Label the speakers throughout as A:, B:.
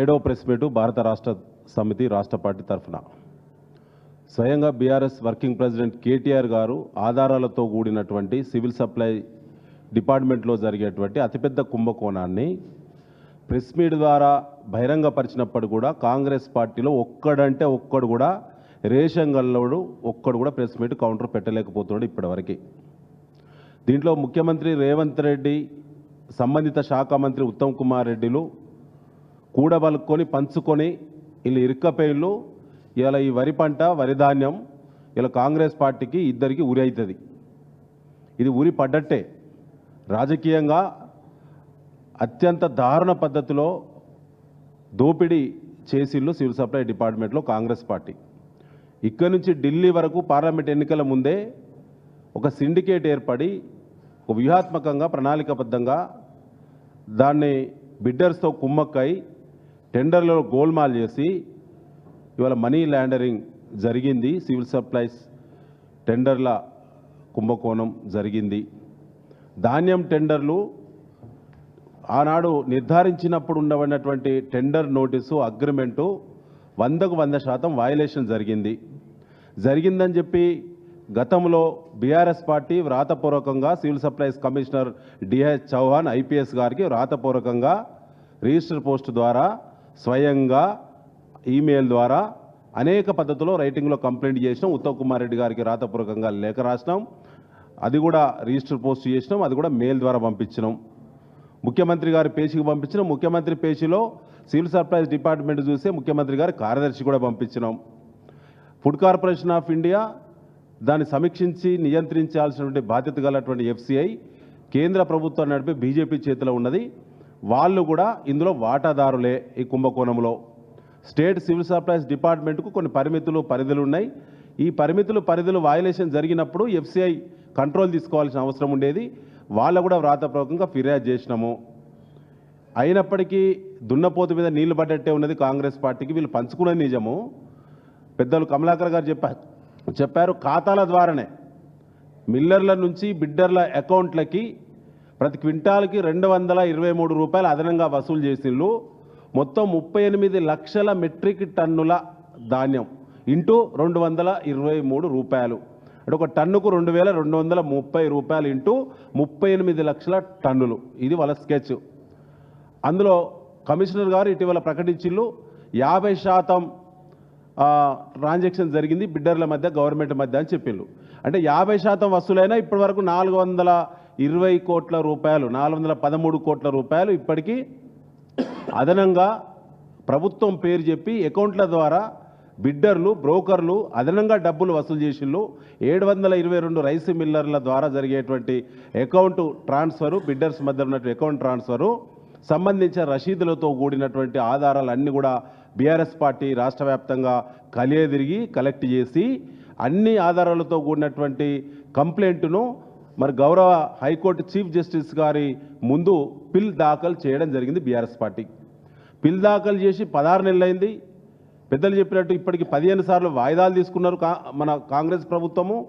A: ఏడవ press meet భారత రాష్ట్ర సమితి రాష్ట్ర పార్టీ తరఫున. స్వయంగా బీఆర్ఎస్ వర్కింగ్ ప్రెసిడెంట్ కేటీఆర్ గారు ఆధారాలతో కూడినటువంటి సివిల్ సప్లై డిపార్ట్మెంట్లో జరిగేటువంటి అతిపెద్ద కుంభకోణాన్ని ప్రెస్ మీట్ ద్వారా బహిరంగపరిచినప్పుడు కూడా కాంగ్రెస్ పార్టీలో ఒక్కడంటే ఒక్కడు కూడా రేషన్ గల్లోడు ఒక్కడు కూడా ప్రెస్ మీట్ కౌంటర్ పెట్టలేకపోతున్నాడు ఇప్పటివరకు. దీంట్లో ముఖ్యమంత్రి రేవంత్ రెడ్డి సంబంధిత శాఖ మంత్రి ఉత్తమ్ కుమార్ రెడ్డిలు కూడబలుక్కొని పంచుకొని వీళ్ళు ఇరుక్కపోయిళ్ళు ఇలా ఈ వరి పంట వరి ధాన్యం ఇలా కాంగ్రెస్ పార్టీకి ఇద్దరికి ఉరి అవుతుంది. ఇది ఉరి పడ్డట్టే. రాజకీయంగా అత్యంత దారుణ పద్ధతిలో దోపిడీ చేసిళ్ళు సివిల్ సప్లై డిపార్ట్మెంట్లో కాంగ్రెస్ పార్టీ. ఇక్కడి నుంచి ఢిల్లీ వరకు పార్లమెంట్ ఎన్నికల ముందే ఒక సిండికేట్ ఏర్పడి ఒక వ్యూహాత్మకంగా ప్రణాళికబద్ధంగా దాన్ని బిడ్డర్స్తో కుమ్మక్కై టెండర్లలో గోల్మాల్ చేసి ఇవాళ మనీ ల్యాండరింగ్ జరిగింది సివిల్ సప్లైస్ టెండర్ల కుంభకోణం జరిగింది. ధాన్యం టెండర్లు ఆనాడు నిర్ధారించినప్పుడు ఉండబడినటువంటి టెండర్ నోటీసు అగ్రిమెంటు వందకు వంద శాతం వయలేషన్ జరిగింది. జరిగిందని చెప్పి గతంలో BRS party వ్రాతపూర్వకంగా civil supplies commissioner DH Chauhan IPS గారికి వ్రాతపూర్వకంగా రిజిస్టర్ పోస్ట్ ద్వారా స్వయంగా ఈమెయిల్ ద్వారా అనేక పద్ధతిలో రైటింగ్లో కంప్లైంట్ చేసినాం. ఉత్తమ్ కుమార్ రెడ్డి గారికి రాతపూర్వకంగా లేఖ రాసినాం. అది కూడా రిజిస్టర్ పోస్ట్ చేసినాం. అది కూడా మెయిల్ ద్వారా పంపించినాం. ముఖ్యమంత్రి గారి పేజీకి పంపించినాం. ముఖ్యమంత్రి పేజీలో సివిల్ సప్లైస్ డిపార్ట్మెంట్ చూస్తే ముఖ్యమంత్రి గారి కార్యదర్శి కూడా పంపించినాం. ఫుడ్ కార్పొరేషన్ ఆఫ్ ఇండియా దాన్ని సమీక్షించి నియంత్రించాల్సినటువంటి బాధ్యత గలటువంటి ఎఫ్సిఐ కేంద్ర ప్రభుత్వం నడిపే బీజేపీ చేతిలో ఉన్నది. వాళ్ళు కూడా ఇందులో వాటాదారులే ఈ కుంభకోణంలో. స్టేట్ సివిల్ సప్లైస్ డిపార్ట్మెంట్కు కొన్ని పరిమితులు పరిధులు ఉన్నాయి. ఈ పరిమితులు పరిధులు వయలేషన్ జరిగినప్పుడు ఎఫ్సిఐ కంట్రోల్ తీసుకోవాల్సిన అవసరం ఉండేది. వాళ్ళ కూడా వ్రాతపూర్వకంగా ఫిర్యాదు చేసినాము. అయినప్పటికీ దున్నపోతు మీద నీళ్ళు పడ్డట్టే ఉన్నది కాంగ్రెస్ పార్టీకి. వీళ్ళు పంచుకునే నిజము. పెద్దలు కమలాకర్ గారు చెప్పారు చెప్పారు ఖాతాల ద్వారానే మిల్లర్ల నుంచి బిడ్డర్ల అకౌంట్లకి ప్రతి క్వింటాల్కి రెండు వందల ఇరవై మూడు రూపాయలు అదనంగా వసూలు చేసిండ్రు మొత్తం ముప్పై ఎనిమిది లక్షల మెట్రిక్ టన్నుల ధాన్యం ఇంటూ రెండు వందల ఇరవై మూడు రూపాయలు. అంటే ఒక టన్నుకు రెండు వేల రెండు వందల ముప్పై రూపాయలు ఇంటూ ముప్పై ఎనిమిది లక్షల టన్నులు. ఇది వాళ్ళ స్కెచ్. అందులో కమిషనర్ గారు ఇటీవల ప్రకటించిల్లు యాభై శాతం ట్రాన్సాక్షన్ జరిగింది బిడ్డర్ల మధ్య గవర్నమెంట్ మధ్య అని చెప్పిండ్రు అంటే యాభై శాతం వసూలైనా ఇప్పటి వరకు నాలుగు వందల ఇరవై కోట్ల రూపాయలు నాలుగు వందల పదమూడు కోట్ల రూపాయలు ఇప్పటికీ అదనంగా ప్రభుత్వం పేరు చెప్పి అకౌంట్ల ద్వారా బిడ్డర్లు బ్రోకర్లు అదనంగా డబ్బులు వసూలు చేసిళ్ళు. ఏడు వందల ఇరవై రెండు రైస్ మిల్లర్ల ద్వారా జరిగేటువంటి అకౌంట్ ట్రాన్స్ఫరు బిడ్డర్స్ మధ్య ఉన్నటువంటి అకౌంట్ ట్రాన్స్ఫరు సంబంధించిన రసీదులతో కూడినటువంటి ఆధారాలన్నీ కూడా బీఆర్ఎస్ పార్టీ రాష్ట్ర వ్యాప్తంగా కలియదిరిగి కలెక్ట్ చేసి అన్ని ఆధారాలతో కూడినటువంటి కంప్లైంట్ను మరి గౌరవ హైకోర్టు చీఫ్ జస్టిస్ గారి ముందు పిల్ దాఖలు చేయడం జరిగింది బీఆర్ఎస్ పార్టీ. పిల్ దాఖలు చేసి పదహారు నెలలైంది. పెద్దలు చెప్పినట్టు ఇప్పటికి పదిహేను సార్లు వాయిదాలు తీసుకున్నారు కా మన కాంగ్రెస్ ప్రభుత్వము.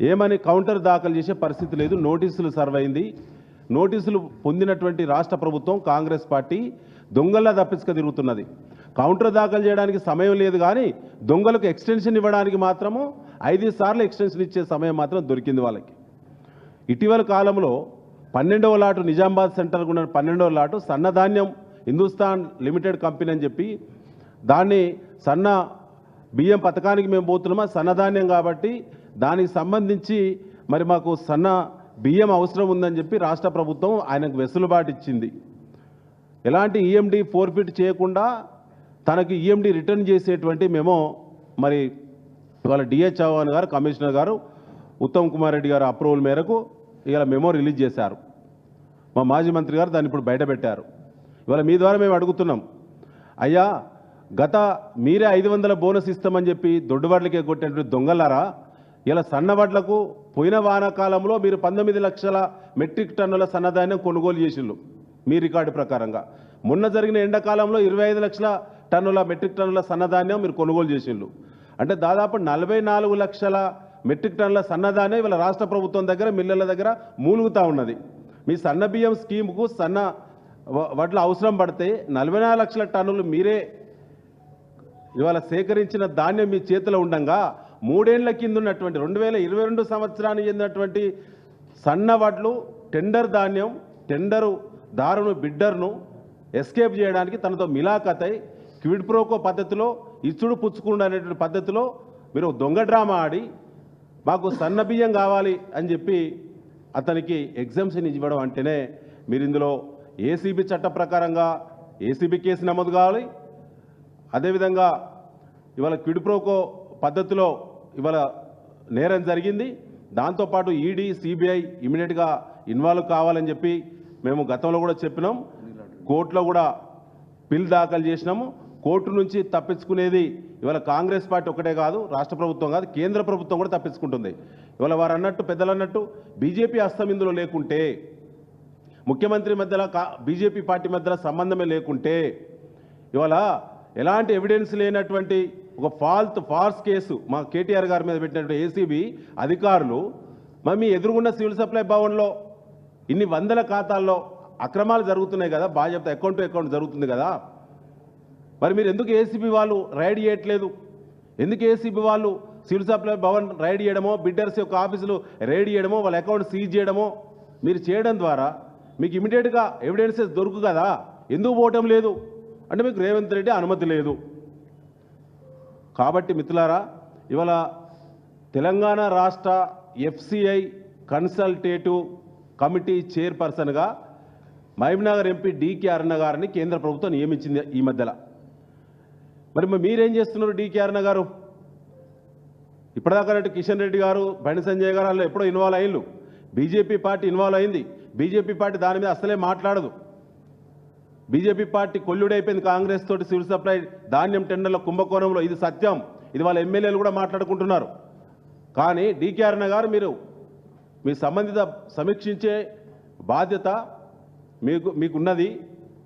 A: ఏమని కౌంటర్ దాఖలు చేసే పరిస్థితి లేదు. నోటీసులు సర్వ్ అయింది. నోటీసులు పొందినటువంటి రాష్ట్ర ప్రభుత్వం కాంగ్రెస్ పార్టీ దొంగల్లా తప్పించుక తిరుగుతున్నది. కౌంటర్ దాఖలు చేయడానికి సమయం లేదు కానీ దొంగలకు ఎక్స్టెన్షన్ ఇవ్వడానికి మాత్రము ఐదు సార్లు ఎక్స్టెన్షన్ ఇచ్చే సమయం మాత్రం దొరికింది వాళ్ళకి. ఇటీవల కాలంలో పన్నెండవ లాటు నిజామాబాద్ సెంటర్ ఉన్న పన్నెండవ లాటు సన్నధాన్యం హిందుస్థాన్ లిమిటెడ్ కంపెనీ అని చెప్పి దాన్ని సన్న బియ్యం పథకానికి మేము పోతున్నామా? సన్నధాన్యం కాబట్టి దానికి సంబంధించి మరి మాకు సన్న బియ్యం అవసరం ఉందని చెప్పి రాష్ట్ర ప్రభుత్వం ఆయనకు వెసులుబాటు ఇచ్చింది. ఎలాంటి ఈఎండి ఫోర్ఫిట్ చేయకుండా తనకి ఈఎండి రిటర్న్ చేసేటువంటి మేము మరి వాళ్ళ డిహెచ్ చౌహాన్ గారు కమిషనర్ గారు ఉత్తమ్ కుమార్ రెడ్డి గారు అప్రూవల్ మేరకు ఇవాళ మెమో రిలీజ్ చేశారు. మా మాజీ మంత్రి గారు దాన్ని ఇప్పుడు బయటపెట్టారు. ఇవాళ మీ ద్వారా మేము అడుగుతున్నాం. అయ్యా గత మీరే ఐదు వందల బోనస్ ఇస్తామని చెప్పి దొడ్డుబడ్లకే కొట్టినటువంటి దొంగలారా ఇలా సన్నబడ్లకు పోయిన వానాకాలంలో మీరు పంతొమ్మిది లక్షల మెట్రిక్ టన్నుల సన్నధాన్యం కొనుగోలు చేసిండ్రు. మీ రికార్డు ప్రకారంగా. మొన్న జరిగిన ఎండాకాలంలో ఇరవై ఐదు లక్షల టన్నుల మెట్రిక్ టన్నుల సన్నధాన్యం మీరు కొనుగోలు చేసిండ్రు. అంటే దాదాపు నలభై నాలుగు లక్షల మెట్రిక్ టన్నుల సన్నధాన్యం ఇవాళ రాష్ట్ర ప్రభుత్వం దగ్గర మిల్లర్ల దగ్గర మూలుగుతా ఉన్నది. మీ సన్న బియ్యం స్కీమ్కు సన్న వ- వడ్ల అవసరం పడితే నలభై నాలుగు లక్షల టన్నులు మీరే ఇవాళ సేకరించిన ధాన్యం మీ చేతిలో ఉండంగా మూడేళ్ళ కింద ఉన్నటువంటి రెండు వేల ఇరవై రెండు సంవత్సరానికి చెందినటువంటి సన్న వడ్లు టెండర్ ధాన్యం టెండరు దారును బిడ్డర్ను ఎస్కేప్ చేయడానికి తనతో మిలాఖతై క్విడ్ ప్రోకో పద్ధతిలో ఇచ్చుడు పుచ్చుకుండా అనేటువంటి పద్ధతిలో మీరు దొంగ డ్రామా ఆడి మాకు సన్న బియ్యం కావాలి అని చెప్పి అతనికి ఎగ్జామ్షన్ ఇవ్వడం అంటేనే మీరు ఇందులో ఏసీబీ చట్ట ప్రకారంగా ఏసీబీ కేసు నమోదు కావాలి. అదేవిధంగా ఇవాళ క్విడ్ప్రోకో పద్ధతిలో ఇవాళ నేరం జరిగింది. దాంతోపాటు ఈడీ సిబిఐ ఇమీడియట్గా ఇన్వాల్వ్ కావాలని చెప్పి మేము గతంలో కూడా చెప్పినాం. కోర్టులో కూడా బిల్ దాఖలు చేసినాము. కోర్టు నుంచి తప్పించుకునేది ఇవాళ కాంగ్రెస్ పార్టీ ఒకటే కాదు రాష్ట్ర ప్రభుత్వం కాదు కేంద్ర ప్రభుత్వం కూడా తప్పించుకుంటుంది. ఇవాళ వారు అన్నట్టు పెద్దలు అన్నట్టు బీజేపీ హస్తం ఇందులో లేకుంటే ముఖ్యమంత్రి మధ్యలో కా బీజేపీ పార్టీ మధ్యలో సంబంధమే లేకుంటే ఇవాళ ఎలాంటి ఎవిడెన్స్ లేనటువంటి ఒక ఫాల్త్ ఫాల్స్ కేసు మా కేటీఆర్ గారి మీద పెట్టినటువంటి ఏసీబీ అధికారులు మరి మీ ఎదురుగున్న సివిల్ సప్లై భవన్లో ఇన్ని వందల ఖాతాల్లో అక్రమాలు జరుగుతున్నాయి కదా బాగా అకౌంట్ టు అకౌంట్ జరుగుతుంది కదా. మరి మీరు ఎందుకు ఏసీబీ వాళ్ళు రైడ్ చేయట్లేదు? ఎందుకు ఏసీబీ వాళ్ళు సివిల్ సప్లై భవన్ రైడ్ చేయడమో బిడ్డర్స్ యొక్క ఆఫీసులు రైడ్ చేయడమో వాళ్ళ అకౌంట్ సీజ్ చేయడమో మీరు చేయడం ద్వారా మీకు ఇమీడియట్గా ఎవిడెన్సెస్ దొరుకు కదా? ఎందుకు పోవటం లేదు? అంటే మీకు రేవంత్ రెడ్డి అనుమతి లేదు. కాబట్టి మిత్రులారా ఇవాళ తెలంగాణ రాష్ట్ర ఎఫ్సిఐ కన్సల్టేటివ్ కమిటీ చైర్పర్సన్గా మహబూబ్నగర్ ఎంపీ డీకే అరుణ గారిని కేంద్ర ప్రభుత్వం నియమించింది ఈ మధ్యలో. మరి మీరేం చేస్తున్నారు డికే అరుణ గారు? ఇప్పటిదాకా కిషన్ రెడ్డి గారు బండి సంజయ్ గారు వాళ్ళు ఎప్పుడో ఇన్వాల్వ్ అయ్యిండు బీజేపీ పార్టీ ఇన్వాల్వ్ అయింది. బీజేపీ పార్టీ దాని మీద అసలే మాట్లాడదు. బీజేపీ పార్టీ కొల్లుడైపోయింది కాంగ్రెస్ తోటి సివిల్ సప్లై ధాన్యం టెండర్ల కుంభకోణంలో. ఇది సత్యం. ఇది వాళ్ళ ఎమ్మెల్యేలు కూడా మాట్లాడుకుంటున్నారు. కానీ డీకే అరుణ గారు మీరు మీ సంబంధిత సమీక్షించే బాధ్యత మీకు మీకున్నది.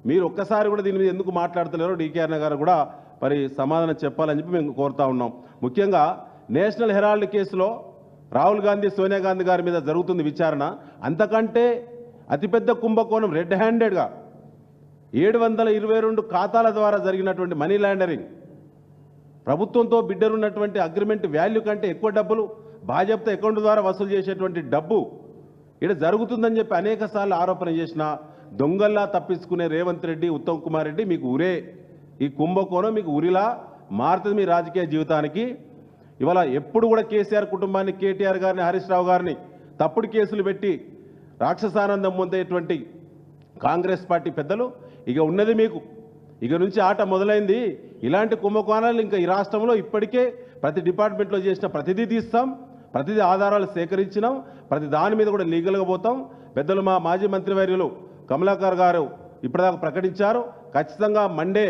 A: మీరు ఒక్కసారి కూడా దీని మీద ఎందుకు మాట్లాడతలేరో డీకే అరుణ గారు కూడా మరి సమాధానం చెప్పాలని చెప్పి మేము కోరుతా ఉన్నాం. ముఖ్యంగా నేషనల్ హెరాల్డ్ కేసులో రాహుల్ గాంధీ సోనియా గాంధీ గారి మీద జరుగుతుంది విచారణ. అంతకంటే అతిపెద్ద కుంభకోణం రెడ్ హ్యాండెడ్గా ఏడు వందల ఇరవై రెండు ఖాతాల ద్వారా జరిగినటువంటి మనీ లాండరింగ్. ప్రభుత్వంతో బిడ్డరున్నటువంటి అగ్రిమెంట్ వాల్యూ కంటే ఎక్కువ డబ్బులు భాజపా అకౌంట్ ద్వారా వసూలు చేసేటువంటి డబ్బు ఇక్కడ జరుగుతుందని చెప్పి అనేక సార్లు ఆరోపణ చేసిన దొంగల్లా తప్పించుకునే రేవంత్ రెడ్డి ఉత్తమ్ కుమార్ రెడ్డి మీకు ఉరే ఈ కుంభకోణం మీకు ఉరిలా మారుతుంది మీ రాజకీయ జీవితానికి. ఇవాళ ఎప్పుడు కూడా కేసీఆర్ కుటుంబాన్ని కేటీఆర్ గారిని హరీష్ రావు గారిని తప్పుడు కేసులు పెట్టి రాక్షసానందం పొందేటువంటి కాంగ్రెస్ పార్టీ పెద్దలు ఇక ఉన్నది మీకు. ఇక నుంచి ఆట మొదలైంది. ఇలాంటి కుంభకోణాలు ఇంకా ఈ రాష్ట్రంలో ఇప్పటికే ప్రతి డిపార్ట్మెంట్లో చేసిన ప్రతిదీ తీస్తాం ప్రతిదీ ఆధారాలు సేకరించినాం ప్రతి దాని మీద కూడా లీగల్గా పోతాం. పెద్దలు మా మాజీ మంత్రివర్యులు కమలాకర్ గారు ఇప్పటిదాకా ప్రకటించారు. ఖచ్చితంగా మండే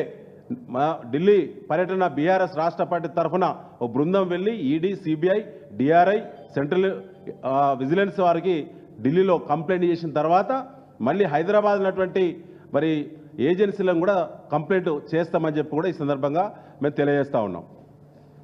A: మా ఢిల్లీ పర్యటన బీఆర్ఎస్ రాష్ట్ర పార్టీ తరఫున ఓ బృందం వెళ్ళి ED CBI DRI central vigilance వారికి ఢిల్లీలో కంప్లైంట్ చేసిన తర్వాత మళ్ళీ హైదరాబాద్ ఉన్నటువంటి మరి ఏజెన్సీలను కూడా కంప్లైంట్ చేస్తామని చెప్పి కూడా ఈ సందర్భంగా మేము తెలియజేస్తా ఉన్నాం.